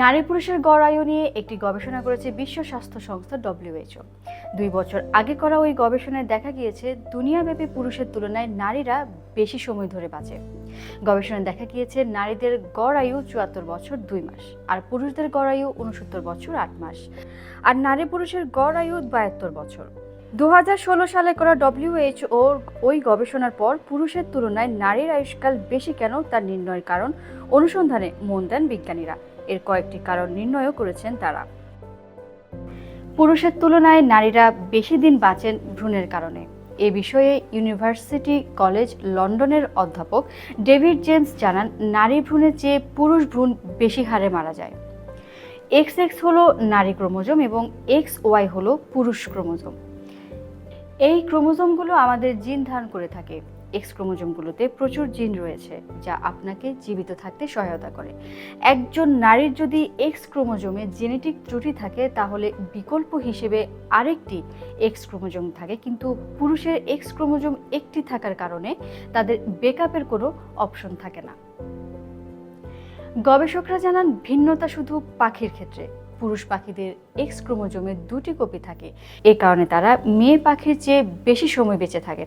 নারী পুরুষের গড় আয়ু নিয়ে একটি গবেষণা করেছে বিশ্ব স্বাস্থ্য সংস্থা ডব্লিউএইচও দুই বছর আগে করা ওই গবেষণায় দেখা গিয়েছে, দুনিয়াব্যাপী পুরুষের তুলনায় নারীরা বেশি সময় ধরে বাঁচে। গবেষণায় দেখা গিয়েছে, নারীদের গড় আয়ু চুয়াত্তর বছর দুই মাস, আর পুরুষদের গড় আয়ু উনসত্তর বছর আট মাস, আর নারী পুরুষের গড় আয়ু বাহাত্তর বছর। দু হাজার ষোলো সালে করা ডব্লিউএইচও ওই গবেষণার পর পুরুষের তুলনায় নারীর আয়ুষ্কাল বেশি কেন তার নির্ণয়ের কারণ অনুসন্ধানে মন দেন বিজ্ঞানীরা। এর কয়েকটি কারণ নির্ণয়ও করেছেন তারা। পুরুষের তুলনায় নারীরা বেশি দিন বাঁচেন ভ্রূণের কারণে। এ বিষয়ে ইউনিভার্সিটি কলেজ লন্ডনের অধ্যাপক ডেভিড জেমস জানান, নারী ভ্রূণের চেয়ে পুরুষ ভ্রূণ বেশি হারে মারা যায়। এক্স এক্স হলো নারী ক্রোমোজোম এবং এক্স ওয়াই হলো পুরুষ ক্রোমোজোম। এই ক্রোমোজোমগুলো আমাদের জিন ধারণ করে থাকে। এক্স ক্রোমোজোমগুলোতে প্রচুর জিন রয়েছে, যা আপনাকে জীবিত থাকতে সহায়তা করে। একজন নারীর যদি এক্স ক্রোমোজোমে জেনেটিক ত্রুটি থাকে, তাহলে বিকল্প হিসেবে আরেকটি এক্স ক্রোমোজোম থাকে। কিন্তু পুরুষের এক্স ক্রোমোজোম একটি থাকার কারণে তাদের বেকআপের কোনো অপশন থাকে না। গবেষকরা জানান, ভিন্নতা শুধু পাখির ক্ষেত্রে। পুরুষ পাখিদের এক্স ক্রোমোজোমে দুটি কপি থাকে। এ কারণে তারা মেয়ে পাখির চেয়ে বেশি সময় বেঁচে থাকেন।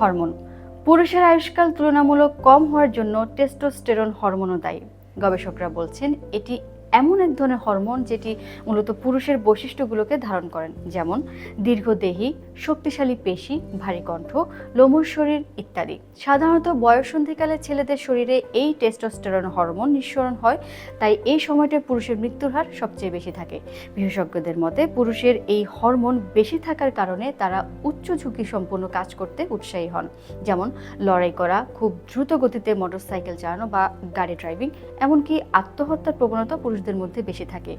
হরমোন পুরুষের আয়ুষ্কাল তুলনামূলক কম হওয়ার জন্য টেস্টোস্টেরন হরমোনও দায়ী। গবেষকরা বলছেন এটি এমন এক ধরনের হরমোন যেটি মূলত পুরুষের বৈশিষ্ট্যগুলোকে ধারণ করেন, যেমন দীর্ঘদেহী, শক্তিশালী পেশি, ভারী কণ্ঠ, লোমর শরীর ইত্যাদি। সাধারণত বয়সন্ধিকালে ছেলেদের শরীরে এই টেস্টোস্টেরন হরমোন নিঃসরণ হয়, তাই এই সময়টায় পুরুষের মৃত্যুর হার সবচেয়ে বেশি থাকে। বিশেষজ্ঞদের মতে, পুরুষের এই হরমোন বেশি থাকার কারণে তারা উচ্চ ঝুঁকি সম্পন্ন কাজ করতে উৎসাহী হন, যেমন লড়াই করা, খুব দ্রুত গতিতে মোটরসাইকেল চালানো বা গাড়ি ড্রাইভিং। এমনকি আত্মহত্যার প্রবণতা পুরুষদের মধ্যে বেশি থাকে।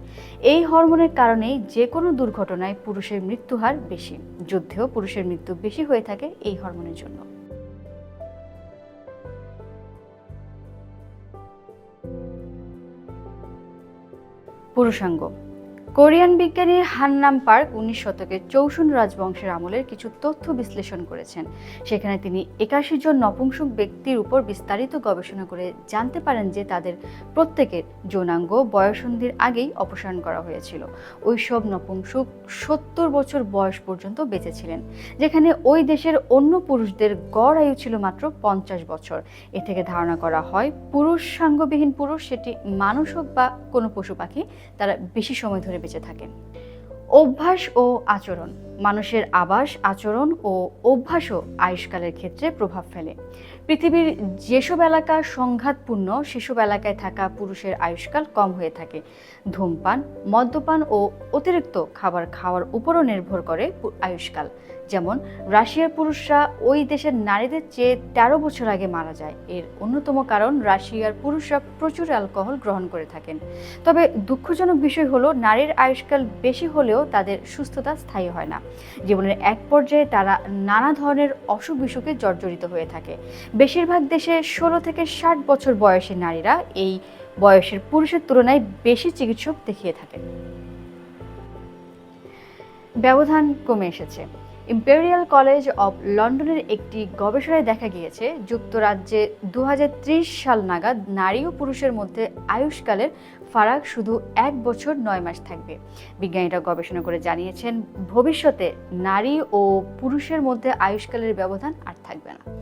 এই হরমোনের কারণেই যে কোনো দুর্ঘটনায় পুরুষের মৃত্যু হার বেশি। যুদ্ধেও পুরুষের মৃত্যু বেশি হয়ে থাকে এই হরমোনের জন্য। পুরুষাঙ্গ কোরিয়ান বিজ্ঞানী হান্নাম পার্ক উনিশ শতকের চৌশুন রাজবংশের আমলের কিছু তথ্য বিশ্লেষণ করেছেন। সেখানে তিনি একাশি জন নপুংসক ব্যক্তির উপর বিস্তারিত গবেষণা করে জানতে পারেন যে তাদের প্রত্যেকের যৌনাঙ্গ বয়সন্ধির আগেই অপসারণ করা হয়েছিল। ওই সব নপুংসক সত্তর বছর বয়স পর্যন্ত বেঁচে ছিলেন, যেখানে ওই দেশের অন্য পুরুষদের গড় আয়ু ছিল মাত্র পঞ্চাশ বছর। এ থেকে ধারণা করা হয়, পুরুষ সাঙ্গবিহীন পুরুষ সেটি মানুষ হোক বা কোনো পশু পাখি, তারা বেশি সময় ধরে বেঁচে থাকেন। অভ্যাস ও আচরণ। মানুষের আবাস, আচরণ ও অভ্যাসও আয়ুষ্কালের ক্ষেত্রে প্রভাব ফেলে। পৃথিবীর যেসব এলাকা সংঘাতপূর্ণ, সেসব এলাকায় থাকা পুরুষের আয়ুষ্কাল কম হয়ে থাকে। ধূমপান, মদ্যপান ও অতিরিক্ত খাবার খাওয়ার উপরও নির্ভর করে আয়ুষ্কাল। যেমন, রাশিয়ার পুরুষরা ওই দেশের নারীদের চেয়ে তেরো বছর আগে মারা যায়। এর অন্যতম কারণ, রাশিয়ার পুরুষরা প্রচুর অ্যালকোহল গ্রহণ করে থাকেন। তবে দুঃখজনক বিষয় হলো, নারীর আয়ুষ্কাল বেশি হলেও তাদের সুস্থতা স্থায়ী হয় না। জীবনের এক পর্যায়ে তারা নানা ধরনের অসুখ বিসুখে জর্জরিত হয়ে থাকে। বেশিরভাগ দেশে ষোলো থেকে ষাট বছর বয়সী নারীরা এই বয়সের পুরুষের তুলনায় বেশি চিকিৎসক দেখিয়ে থাকেন। ব্যবধান কমে এসেছে। ইম্পেরিয়াল কলেজ অব লন্ডনের একটি গবেষণায় দেখা গিয়েছে, যুক্তরাজ্যে দু হাজার ত্রিশ সাল নাগাদ নারী ও পুরুষের মধ্যে আয়ুষ্কালের ফারাক শুধু এক বছর নয় মাস থাকবে। বিজ্ঞানীরা গবেষণা করে জানিয়েছেন, ভবিষ্যতে নারী ও পুরুষের মধ্যে আয়ুষ্কালের ব্যবধান আর থাকবে না।